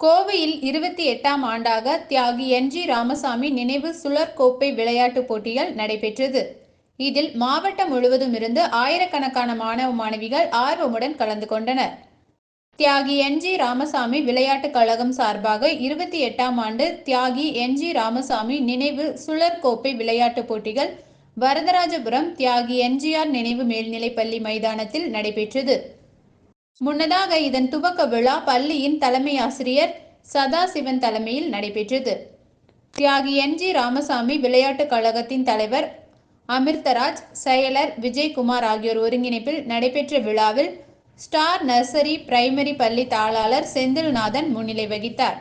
கோவையில் இருபத்தி எட்டாம் ஆண்டாக தியாகி என் ஜி ராமசாமி நினைவு சுழற்கோப்பை விளையாட்டுப் போட்டிகள் நடைபெற்றது. இதில் மாவட்டம் முழுவதும் இருந்து ஆயிரக்கணக்கான மாணவ மாணவிகள் ஆர்வமுடன் கலந்து கொண்டனர். தியாகி என் ஜி ராமசாமி விளையாட்டுக் கழகம் சார்பாக இருபத்தி எட்டாம் ஆண்டு தியாகி என் ஜி ராமசாமி நினைவு சுழற்கோப்பை விளையாட்டுப் போட்டிகள் வரதராஜபுரம் தியாகி எம்ஜிஆர் நினைவு மேல்நிலைப்பள்ளி மைதானத்தில் நடைபெற்றது. முன்னதாக இதன் துவக்க விழா பள்ளியின் தலைமை ஆசிரியர் சதாசிவன் தலைமையில் நடைபெற்றது. தியாகி என் ஜி ராமசாமி விளையாட்டுக் கழகத்தின் தலைவர் அமிர்தராஜ் செயலர் விஜயகுமார் ஆகியோர் ஒருங்கிணைப்பில் நடைபெற்ற விழாவில் ஸ்டார் நர்சரி பிரைமரி பள்ளி தாளாளர் செந்தில்நாதன் முன்னிலை வகித்தார்.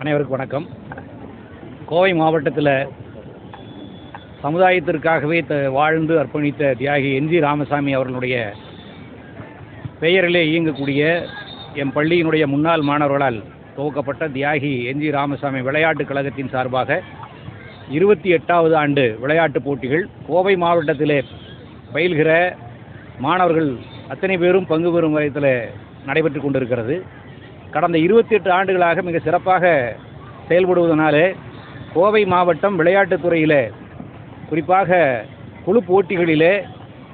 அனைவருக்கும் வணக்கம். கோவை மாவட்டத்தில் சமுதாயத்திற்காகவே த வாழ்ந்து அர்ப்பணித்த தியாகி என்ஜி ராமசாமி அவர்களுடைய பெயரிலே இயங்கக்கூடிய எம் பள்ளியினுடைய முன்னாள் மாணவர்களால் துவக்கப்பட்ட தியாகி என்ஜி ராமசாமி விளையாட்டுக் கழகத்தின் சார்பாக இருபத்தி எட்டாவது ஆண்டு விளையாட்டுப் போட்டிகள் கோவை மாவட்டத்திலே பயில்கிற மாணவர்கள் அத்தனை பேரும் பங்கு பெறும் விதத்தில் நடைபெற்று கொண்டிருக்கிறது. கடந்த இருபத்தி எட்டு ஆண்டுகளாக மிக சிறப்பாக செயல்படுவதனாலே கோவை மாவட்டம் விளையாட்டுத் துறையில் குறிப்பாக குழு போட்டிகளிலே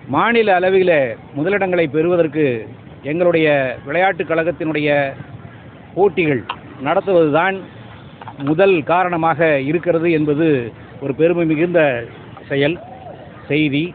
மாநில அளவில் முதலிடங்களை பெறுவதற்கு எங்களுடைய விளையாட்டுக் கழகத்தினுடைய போட்டிகள் நடத்துவதுதான் முதல் காரணமாக இருக்கிறது என்பது ஒரு பெருமை மிகுந்த செயல் செய்தி.